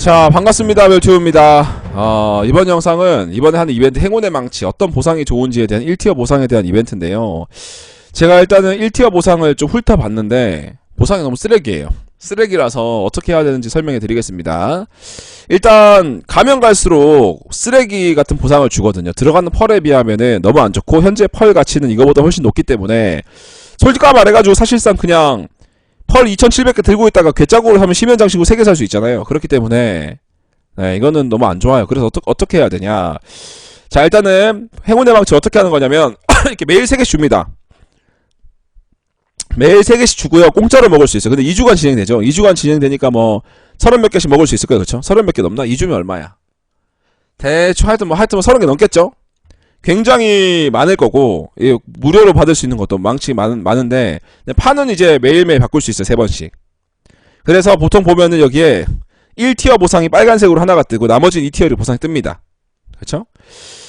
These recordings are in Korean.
자 반갑습니다. 멸튜브입니다. 어, 이번 영상은 이번에 하는 이벤트 행운의 망치 어떤 보상이 좋은지에 대한 1티어 보상에 대한 이벤트인데요. 제가 일단은 1티어 보상을 좀 훑어봤는데 보상이 너무 쓰레기예요. 쓰레기라서 어떻게 해야 되는지 설명해 드리겠습니다. 일단 가면 갈수록 쓰레기 같은 보상을 주거든요. 들어가는 펄에 비하면은 너무 안 좋고 현재 펄 가치는 이거보다 훨씬 높기 때문에 솔직히 말해가지고 사실상 그냥 펄 2700개 들고 있다가 괴짜고로 사면 심연장신구 3개 살 수 있잖아요. 그렇기 때문에 네, 이거는 너무 안 좋아요. 그래서 어떠, 어떻게 해야 되냐. 자, 일단은 행운의 망치 어떻게 하는 거냐면 이렇게 매일 3개씩 줍니다. 매일 3개씩 주고요. 공짜로 먹을 수 있어요. 근데 2주간 진행되죠. 2주간 진행되니까 뭐 서른 몇 개씩 먹을 수 있을 거예요. 그렇죠? 서른 몇개 넘나? 2주면 얼마야? 대충 하여튼 뭐 하여튼 뭐 서른 개 넘겠죠? 굉장히 많을 거고 이 무료로 받을 수 있는 것도 망치 많은 많은데 판은 이제 매일매일 바꿀 수 있어요 세 번씩 그래서 보통 보면은 여기에 1티어 보상이 빨간색으로 하나가 뜨고 나머지 2티어로 보상이 뜹니다 그렇죠?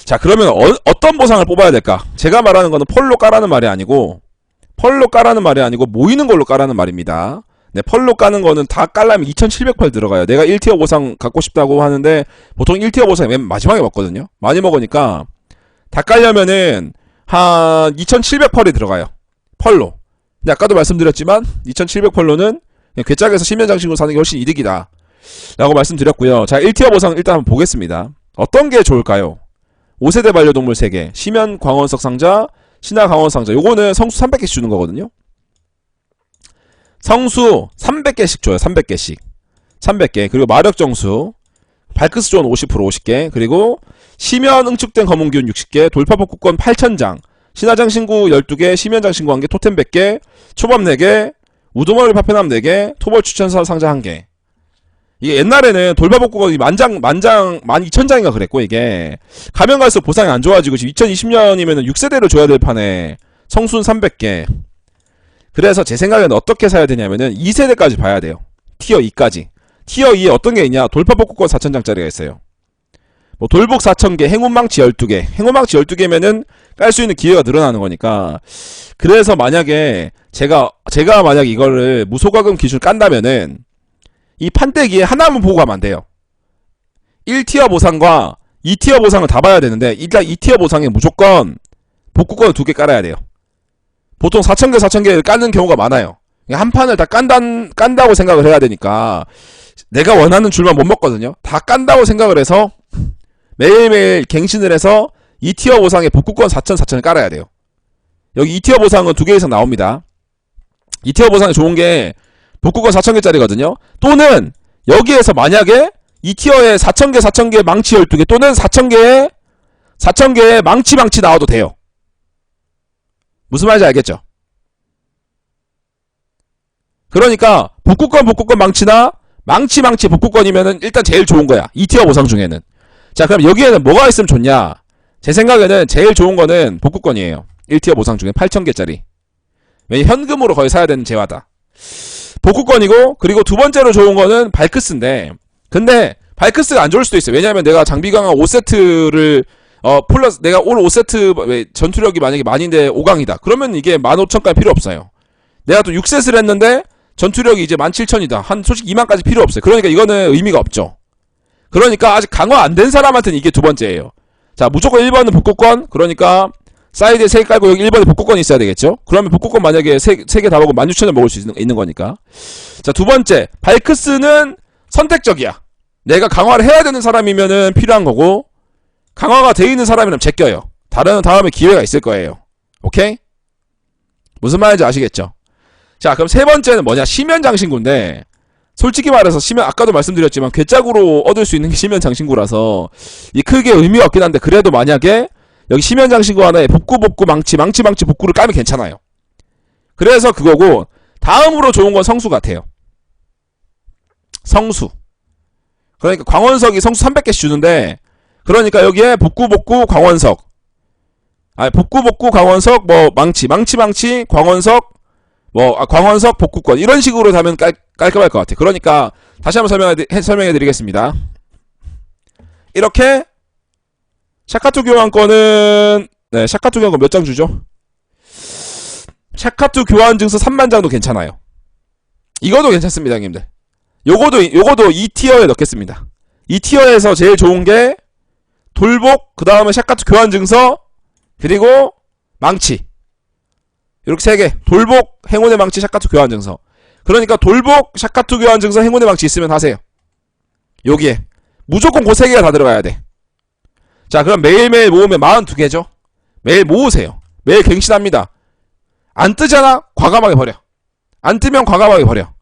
자 그러면 어, 떤 보상을 뽑아야 될까 제가 말하는 거는 펄로 까라는 말이 아니고 펄로 까라는 말이 아니고 모이는 걸로 까라는 말입니다 네, 펄로 까는 거는 다 깔라면 2700펄 들어가요. 내가 1티어 보상 갖고 싶다고 하는데 보통 1티어 보상이 맨 마지막에 먹거든요. 많이 먹으니까 다 깔려면은 한 2700펄이 들어가요. 펄로. 근데 아까도 말씀드렸지만 2700펄로는 괴짝에서 심연장신구 사는 게 훨씬 이득이다. 라고 말씀드렸고요. 자, 1티어 보상 일단 한번 보겠습니다. 어떤 게 좋을까요? 5세대 반려동물 3개, 심연 광원석 상자, 신화 강원 상자. 요거는 성수 300개씩 주는 거거든요. 성수 300개씩 줘요. 300개씩. 300개. 그리고 마력 정수. 발크스 존 50% 50개. 그리고 심연 응축된 검은 기운 60개, 돌파 복구권 8,000장, 신화장 신구 12개, 심연장 신구 1개, 토템 100개, 초밥 4개, 우두머리 파편함 4개, 토벌 추천사 상자 1개. 이게 옛날에는 돌파 복구권이 만장, 만장, 12,000장인가 그랬고, 이게. 가면 갈수록 보상이 안 좋아지고, 지금 2020년이면은 6세대를 줘야 될 판에 성순 300개. 그래서 제 생각에는 어떻게 사야 되냐면은 2세대까지 봐야 돼요. 티어 2까지. 티어 2에 어떤 게 있냐? 돌파 복구권 4,000장짜리가 있어요. 뭐 돌복 4,000개, 행운망치 12개. 행운망치 12개면은 깔 수 있는 기회가 늘어나는 거니까. 그래서 만약에 제가 제가 만약 이거를 무소가금 기준 깐다면은 이 판때기에 하나만 보고 가면 안 돼요. 1티어 보상과 2티어 보상을 다 봐야 되는데 일단 2티어 보상에 무조건 복구권을 두 개 깔아야 돼요. 보통 4,000개, 4,000개 까는 경우가 많아요. 한 판을 다 깐다, 깐다고 생각을 해야 되니까 내가 원하는 줄만 못 먹거든요. 다 깐다고 생각을 해서 매일매일 갱신을 해서 2티어 보상에 복구권 4천 4천을 깔아야 돼요. 여기 2티어 보상은 두 개 이상 나옵니다. 2티어 보상이 좋은 게 복구권 4천개짜리거든요. 또는 여기에서 만약에 2티어에 4천개 4천개 망치 12개 또는 4천개에 4천개의 망치 망치 나와도 돼요. 무슨 말인지 알겠죠? 그러니까 복구권 복구권 망치나 망치 망치 복구권이면은 일단 제일 좋은 거야. 2티어 보상 중에는. 자, 그럼 여기에는 뭐가 있으면 좋냐? 제 생각에는 제일 좋은 거는 복구권이에요. 1티어 보상 중에 8,000개짜리. 왜냐 현금으로 거의 사야 되는 재화다. 복구권이고, 그리고 두 번째로 좋은 거는 발크스인데, 근데 발크스가 안 좋을 수도 있어요. 왜냐면 내가 장비 강화 5세트를, 어, 플러스, 내가 올 5세트 왜 전투력이 만약에 만인데 5강이다. 그러면 이게 15,000까지 필요 없어요. 내가 또 6세트를 했는데, 전투력이 이제 17,000이다. 한, 솔직히 2만까지 필요 없어요. 그러니까 이거는 의미가 없죠. 그러니까 아직 강화 안 된 사람한테는 이게 두 번째예요. 자, 무조건 1번은 복구권. 그러니까 사이드에 3개 깔고 여기 1번에 복구권이 있어야 되겠죠? 그러면 복구권 만약에 3, 3개 다 먹으면 16,000원 먹을 수 있는, 있는 거니까. 자, 두 번째. 발크스는 선택적이야. 내가 강화를 해야 되는 사람이면은 필요한 거고, 강화가 돼 있는 사람이라면 제껴요. 다른 다음에 기회가 있을 거예요. 오케이? 무슨 말인지 아시겠죠? 자, 그럼 세 번째는 뭐냐? 심연장신구인데, 솔직히 말해서 심연 아까도 말씀드렸지만 괴짝으로 얻을 수 있는 게 심연 장신구라서 이 크게 의미가 없긴 한데 그래도 만약에 여기 심연 장신구 하나에 복구 복구 망치 망치 망치 복구를 까면 괜찮아요. 그래서 그거고 다음으로 좋은 건 성수 같아요. 성수. 그러니까 광원석이 성수 300개씩 주는데 그러니까 여기에 복구 복구 광원석. 아 복구 복구 광원석 뭐 망치 망치 망치 광원석 뭐 아, 광원석 복구권 이런 식으로 가면 깔, 깔끔할 것 같아요. 그러니까 다시 한번 설명해, 해- 설명해 드리겠습니다. 이렇게 샤카투 교환권은 네 샤카투 교환권 몇 장 주죠? 샤카투 교환 증서 3만 장도 괜찮아요. 이거도 괜찮습니다, 형님들. 요거도 요거도 2티어에 넣겠습니다. 2티어에서 제일 좋은 게 돌복, 그 다음에 샷카트 교환 증서, 그리고 망치. 이렇게 세 개. 돌복, 행운의 망치, 샷카트 교환 증서. 그러니까 돌복, 샷카트 교환 증서, 행운의 망치 있으면 하세요. 여기에. 무조건 그 세 개가 다 들어가야 돼. 자, 그럼 매일매일 모으면 42개죠? 매일 모으세요. 매일 갱신합니다. 안 뜨잖아? 과감하게 버려. 안 뜨면 과감하게 버려.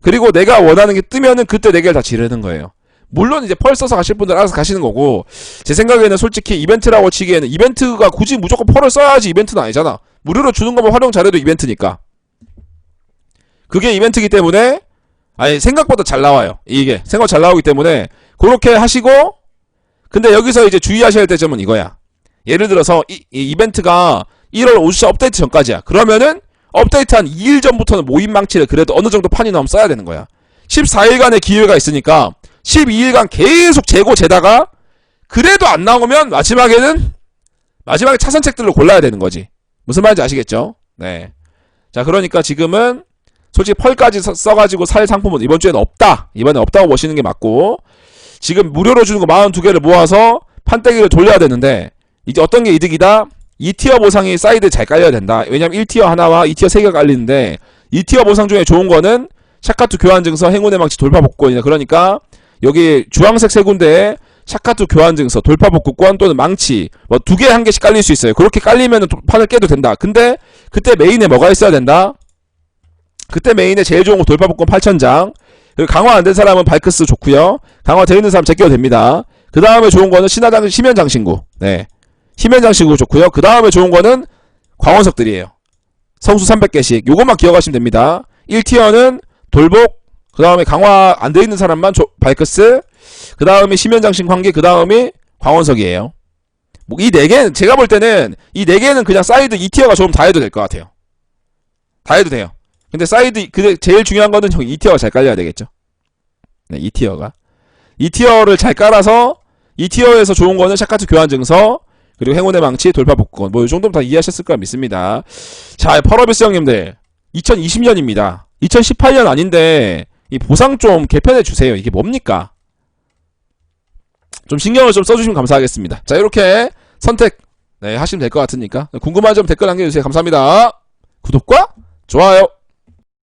그리고 내가 원하는 게 뜨면은 그때 네 개를 다 지르는 거예요. 물론 이제 펄 써서 가실 분들 알아서 가시는 거고 제 생각에는 솔직히 이벤트라고 치기에는 이벤트가 굳이 무조건 펄을 써야지 이벤트는 아니잖아. 무료로 주는 것만 활용 잘해도 이벤트니까. 그게 이벤트이기 때문에 아니 생각보다 잘 나와요. 이게 생각 잘 나오기 때문에 그렇게 하시고 근데 여기서 이제 주의하셔야 될 점은 이거야. 예를 들어서 이, 이 이벤트가 1월 5주차 업데이트 전까지야. 그러면은 업데이트 한 2일 전부터는 모임 망치를 그래도 어느 정도 판이 나오면 써야 되는 거야. 14일간의 기회가 있으니까 12일간 계속 재고 재다가 그래도 안 나오면 마지막에는 마지막에 차선책들로 골라야 되는 거지. 무슨 말인지 아시겠죠? 네. 자, 그러니까 지금은 솔직히 펄까지 써- 써가지고 살 상품은 이번 주에는 없다. 이번에 없다고 보시는 게 맞고 지금 무료로 주는 거 42개를 모아서 판때기를 돌려야 되는데 이제 어떤 게 이득이다? 2티어 보상이 사이드에 잘 깔려야 된다. 왜냐면 1티어 하나와 2티어 3개가 깔리는데 2티어 보상 중에 좋은 거는 샤카투 교환 증서, 행운의 망치, 돌파 복권이다. 그러니까 여기 주황색 세 군데에 샤카투 교환 증서, 돌파 복구권 또는 망치 뭐 두 개 한 개씩 깔릴 수 있어요. 그렇게 깔리면은 도- 판을 깨도 된다. 근데 그때 메인에 뭐가 있어야 된다? 그때 메인에 제일 좋은 거 돌파 복권 8,000장. 그리고 강화 안 된 사람은 발크스 좋고요. 강화 되어 있는 사람 제껴도 됩니다. 그 다음에 좋은 거는 신화장 심연 장신구. 네. 심연 장신구 좋고요. 그 다음에 좋은 거는 광원석들이에요. 성수 300개씩. 요것만 기억하시면 됩니다. 1티어는 돌복, 그 다음에 강화 안 돼 있는 사람만 조- 발크스, 그 다음에 심연장신 관계, 그 다음에 광원석이에요. 뭐 이 네 개는 제가 볼 때는 이 네 개는 그냥 사이드 2티어가 좋으면 다 해도 될 것 같아요. 다 해도 돼요. 근데 사이드 근데 제일 중요한 거는 형 2티어가 잘 깔려야 되겠죠. 네, 2티어가 2티어를 잘 깔아서 2티어에서 좋은 거는 샤카트 교환 증서 그리고 행운의 망치 돌파 복권 뭐 이 정도면 다 이해하셨을 거라 믿습니다. 자, 펄어비스 형님들 2020년입니다. 2018년 아닌데 이 보상 좀 개편해 주세요. 이게 뭡니까? 좀 신경을 좀 써주시면 감사하겠습니다. 자, 이렇게 선택 네, 하시면 될 것 같으니까 궁금한 점 댓글 남겨주세요. 감사합니다. 구독과 좋아요.